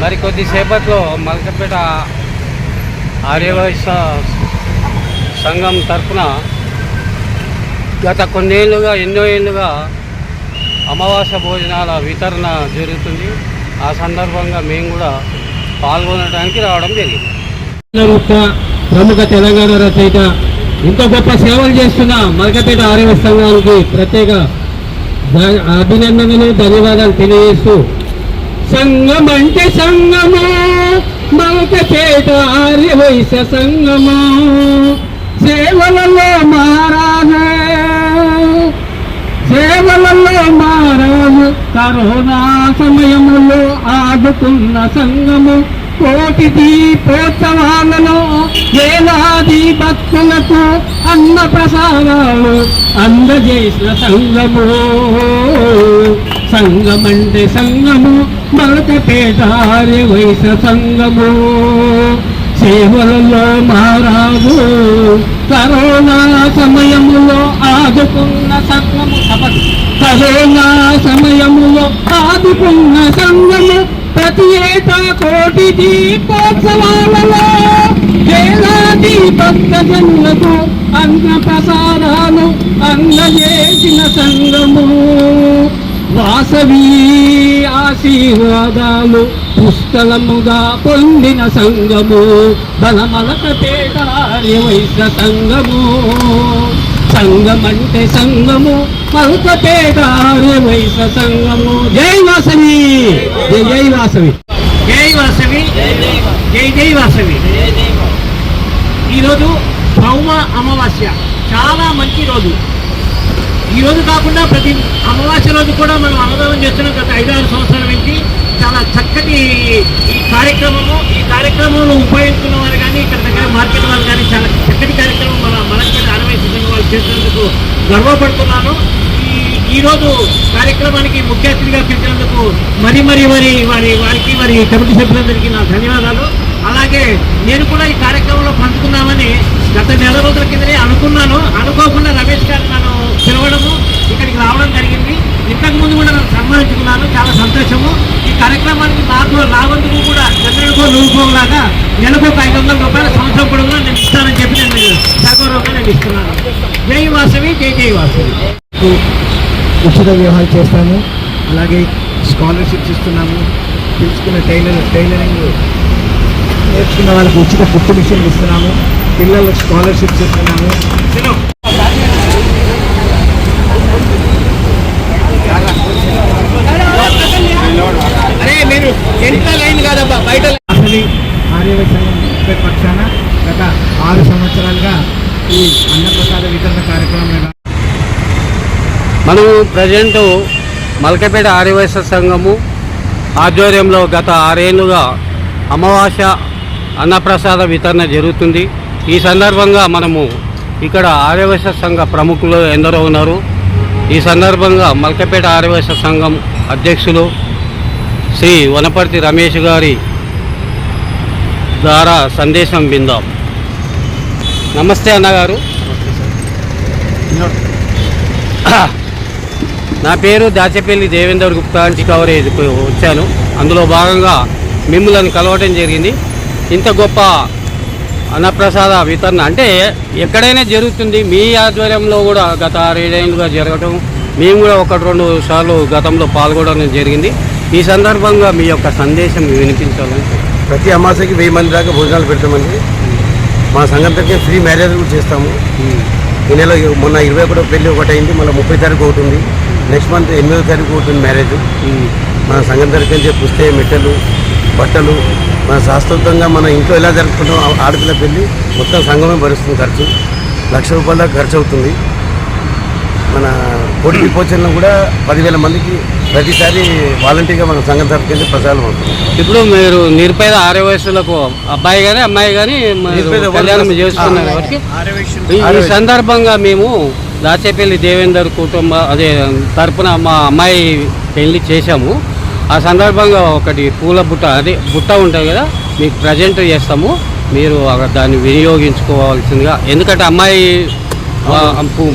మరి కొద్దిసేపట్లో మలకపేట ఆర్యవైశ్య సంఘం తరఫున గత కొన్నేళ్ళుగా ఎన్నో ఏళ్ళుగా అమావాస్య భోజనాల వితరణ జరుగుతుంది. ఆ సందర్భంగా మేము కూడా పాల్గొనడానికి రావడం జరిగింది. ప్రముఖ తెలంగాణ రచయిత ఇంత గొప్ప సేవలు చేస్తున్న మలకపేట ఆర్యవ సంఘానికి ప్రత్యేక అభినందనలు ధన్యవాదాలు తెలియజేస్తూ సంగమంటే సంగమా మలక చేత ఆర్య వైశ్య సంగమా. సేవలలో మారానే సేవలలో మారాను కరోనా సమయములో ఆదుకున్న సంగము. కోటి దీపోత్సవాలలో వేలాది భక్తులకు అన్న ప్రసాదాలు అందజేసిన సంగము. సంగమంటే సంగము మలకపేట వయస సంగము. సేవలలో మారాదు కరోనా సమయములో ఆదుకున్న సంగము కరోనా సమయములో ఆదుకున్న సంగము ప్రతి ఏటా కోటి దీపోత్సవాలలో. వేలాది భక్తజనులకు అన్న ప్రసాదాలు అందజేసిన సంగము. వాసవి ఆశీర్వాదాలు పుష్కలముగా పొందిన సంగము. బలమలక పేటార్యవైశ్య సంగము. సంగమంటే సంగము మలక పేటార్యవైశ్య సంగము. జై వాసవి జై జై వాసవి. జై వాసవి జై జై వాసవి. ఈరోజు భౌమ అమావాస్య. చాలా మంచి రోజు. ఈ రోజు కాకుండా ప్రతి అమావాస్య రోజు కూడా మనం అన్నదానం చేస్తున్నాం. గత ఐదారు సంవత్సరాల నుంచి చాలా చక్కటి ఈ కార్యక్రమము ఈ కార్యక్రమంలో ఉపయోగించుకున్న వారు కానీ ఇక్కడ దగ్గర మార్కెట్ వాళ్ళు కానీ చాలా చక్కటి కార్యక్రమం మన మనకి అరవై సిద్ధంగా వాళ్ళు చేసినందుకు గర్వపడుతున్నాను. ఈ ఈరోజు కార్యక్రమానికి ముఖ్య అతిథిగా పిలిచినందుకు మరి మరి మరి వారి వారికి మరి కమిటీ సభ్యులందరికీ నా ధన్యవాదాలు. అలాగే నేను కూడా ఈ కార్యక్రమంలో పంచుకుందామని గత నెల రోజుల కిందనే అనుకున్నాను. అనుకోకుండా రమేష్ గారు నన్ను పిలవడము ఇక్కడికి రావడం జరిగింది. ఇంతకు ముందు కూడా నన్ను సన్మానించుకున్నాను. చాలా సంతోషము. ఈ కార్యక్రమానికి నాకు రావందుకు కూడా చంద్రుడికో నూరుకోలాగా నెలకు ఒక ఐదు వందల రూపాయల సంవత్సరం పొడవునా నేను ఇస్తానని చెప్పి నేను సగౌరవంగా నేను ఇస్తున్నాను. జై వాసవి జై జై వాసవి. ఉచిత వ్యవహారం చేస్తాము. అలాగే స్కాలర్షిప్స్ ఇస్తున్నాము. తెలుసుకున్న టైలర్ టైలరింగ్ నేర్చుకున్న వాళ్ళకి ఉచిత కుట్టు మిషన్లు ఇస్తున్నాము. పిల్లలకు స్కాలర్షిప్స్ ఇస్తున్నాము అరే మీరు ఎంత లైన్ కాదబ్బా బయట అసలు ఆర్యవ సంఘం ముప్పై పక్షాన గత ఆరు సంవత్సరాలుగా ఈ అన్నప్రసాద వితరణ కార్యక్రమం మనము ప్రజెంట్ మల్కపేట ఆర్యవైశ్య సంఘము ఆధ్వర్యంలో గత ఆరేళ్ళుగా అమావాస్య అన్నప్రసాద వితరణ జరుగుతుంది. ఈ సందర్భంగా మనము ఇక్కడ ఆర్యవైశ్య సంఘ ప్రముఖులు ఎందరో ఉన్నారు. ఈ సందర్భంగా మల్కపేట ఆర్యవైశ్య సంఘం అధ్యక్షులు శ్రీ వనపర్తి రమేష్ గారి ద్వారా సందేశం విందాం. నమస్తే అన్నగారు. నా పేరు దాచపల్లి దేవేందర్ గుప్తా అంటి కవరేజ్కి వచ్చాను. అందులో భాగంగా మిమ్మల్ని కలవటం జరిగింది. ఇంత గొప్ప అన్నప్రసాద వితరణ అంటే ఎక్కడైనా జరుగుతుంది. మీ ఆధ్వర్యంలో కూడా గత ఆరేడేళ్ళుగా జరగటం మేము కూడా ఒకటి రెండు సార్లు గతంలో పాల్గొనడం జరిగింది. ఈ సందర్భంగా మీ యొక్క సందేశం వినిపించాలని ప్రతి అమాసకి వెయ్యి మంది దాకా భోజనాలు పెడతామండి. మా సంఘం తరఫున ఫ్రీ మ్యారేజ్ కూడా చేస్తాము. ఈ నెల మొన్న ఇరవై ఒకటో పెళ్ళి ఒకటి అయింది మళ్ళీ ముప్పై తారీఖు ఒకటి ఉంది. నెక్స్ట్ మంత్ ఎనిమిదో తారీఖు ఒకటి ఉంది మ్యారేజ్. మన సంఘం తరఫు నుంచి పుస్తే మెట్టెలు బట్టలు మన శాశ్వతంగా మన ఇంట్లో ఎలా జరుపుకుంటాం ఆడపిల్ల పెళ్ళి మొత్తం సంఘమే భరిస్తుంది ఖర్చు. లక్ష రూపాయల ఖర్చు అవుతుంది. మన కోటి దీపోచనలో కూడా పదివేల మందికి ప్రతిసారి వాలంటీర్గా మన సంఘం తరఫు నుంచి ప్రచారం అవుతుంది. ఇప్పుడు మీరు నిరుపేద ఆరే వయసులకు అబ్బాయి కానీ అమ్మాయి కానీ కళ్యాణం చేస్తున్నారు ఈ- సందర్భంగా మేము దాచేపల్లి దేవేందర్ కుటుంబ అదే తరపున మా అమ్మాయి పెళ్ళి చేశాము. ఆ సందర్భంగా ఒకటి పూల బుట్ట అదే బుట్ట ఉంటుంది కదా మీకు ప్రజెంట్ చేస్తాము. మీరు దాన్ని వినియోగించుకోవాల్సిందిగా. ఎందుకంటే అమ్మాయి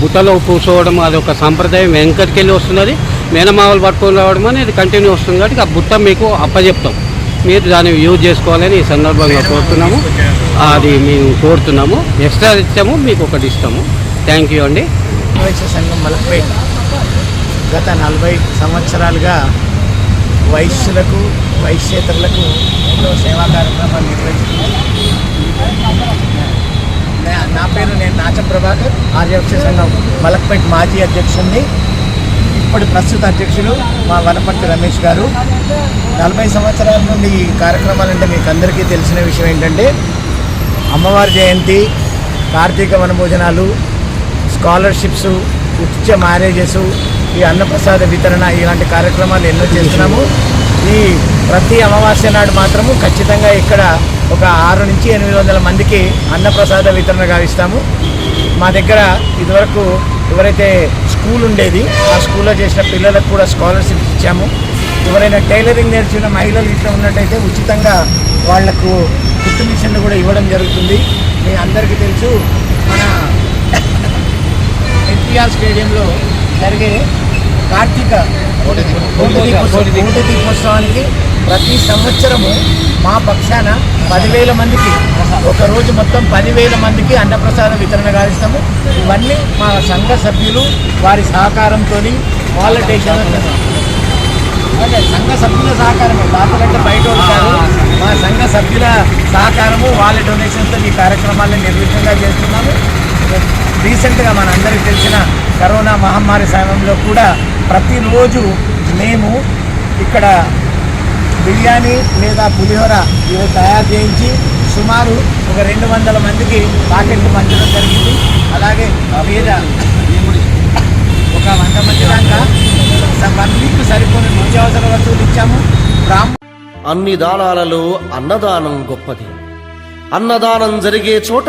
బుట్టలో కూర్చోవడం అది ఒక సాంప్రదాయం వెంకటికెళ్ళి వస్తున్నది. మేనమావలు పట్టుకొని రావడం అనేది కంటిన్యూ వస్తుంది కాబట్టి ఆ బుట్ట మీకు అప్పచెప్తాం మీరు దాన్ని యూజ్ చేసుకోవాలని ఈ సందర్భంగా కోరుతున్నాము. అది మేము కోరుతున్నాము. ఎక్స్ట్రా ఇచ్చాము మీకు ఒకటి ఇస్తాము. థ్యాంక్ యూ అండి. సంఘం మలక్పేట గత నలభై సంవత్సరాలుగా వైశ్యులకు వైశ్యేతరులకు సేవా కార్యక్రమాలు నిర్వహిస్తున్నాయి నా పేరు నేను నాచం ప్రభాకర్ ఆర్యవక్ష సంఘం మలక్పేట్ మాజీ అధ్యక్షుడిని ఇప్పటి ప్రస్తుత అధ్యక్షులు మా వనపర్తి రమేష్ గారు. నలభై సంవత్సరాల నుండి ఈ కార్యక్రమాలంటే మీకు అందరికీ తెలిసిన విషయం ఏంటంటే అమ్మవారి జయంతి కార్తీక వనభోజనాలు స్కాలర్షిప్స్ ఉచిత మ్యారేజెస్ ఈ అన్నప్రసాద వితరణ ఇలాంటి కార్యక్రమాలు ఎన్నో చేస్తున్నాము. ఈ ప్రతి అమావాస్య నాడు మాత్రము ఖచ్చితంగా ఇక్కడ ఒక ఆరు నుంచి ఎనిమిది వందల మందికి అన్నప్రసాద వితరణ గావిస్తాము. మా దగ్గర ఇదివరకు ఎవరైతే స్కూల్ ఉండేది ఆ స్కూల్లో చేసిన పిల్లలకు కూడా స్కాలర్షిప్స్ ఇచ్చాము. ఎవరైనా టైలరింగ్ నేర్చుకున్న మహిళలు ఇట్లా ఉన్నట్టయితే ఉచితంగా వాళ్ళకు కుట్టు మిషన్లు కూడా ఇవ్వడం జరుగుతుంది. మీ అందరికీ తెలుసు మన ఎన్టీఆర్ స్టేడియంలో జరిగే కార్తీక కోటి దీపోత్సవానికి ప్రతి సంవత్సరము మా పక్షాన పదివేల మందికి ఒకరోజు మొత్తం పదివేల మందికి అన్నప్రసాద వితరణ గావిస్తాము ఇవన్నీ మా సంఘ సభ్యులు వారి సహకారంతో వాలంటేషన్ సంఘ సభ్యుల సహకారమే. దాతలంటే బయట ఉంటారు. మా సంఘ సభ్యుల సహకారము వాళ్ళ డొనేషన్తో ఈ కార్యక్రమాలను నిర్విఘ్నంగా చేస్తున్నాము. రీసెంట్గా మనందరికీ తెలిసిన కరోనా మహమ్మారి సమయంలో కూడా ప్రతిరోజు మేము ఇక్కడ బిర్యానీ లేదా పులిహోర ఇవి తయారు చేయించి సుమారు ఒక రెండు వందల మందికి పాకెట్లు పంచడం జరిగింది. అలాగే మీద ఒక వంద మంది దాకా వన్ వీక్ సరిపోయిన నిత్యావసర వస్తువులు ఇచ్చాము. బ్రాహ్మణ అన్ని దానాలలో అన్నదానం గొప్పది. అన్నదానం జరిగే చోట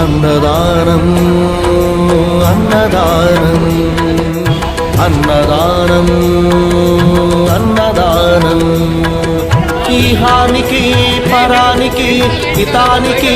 అన్నదానం అన్నదానం అన్నదానం అన్నదానం ఈహానికి పరానికి హితానికి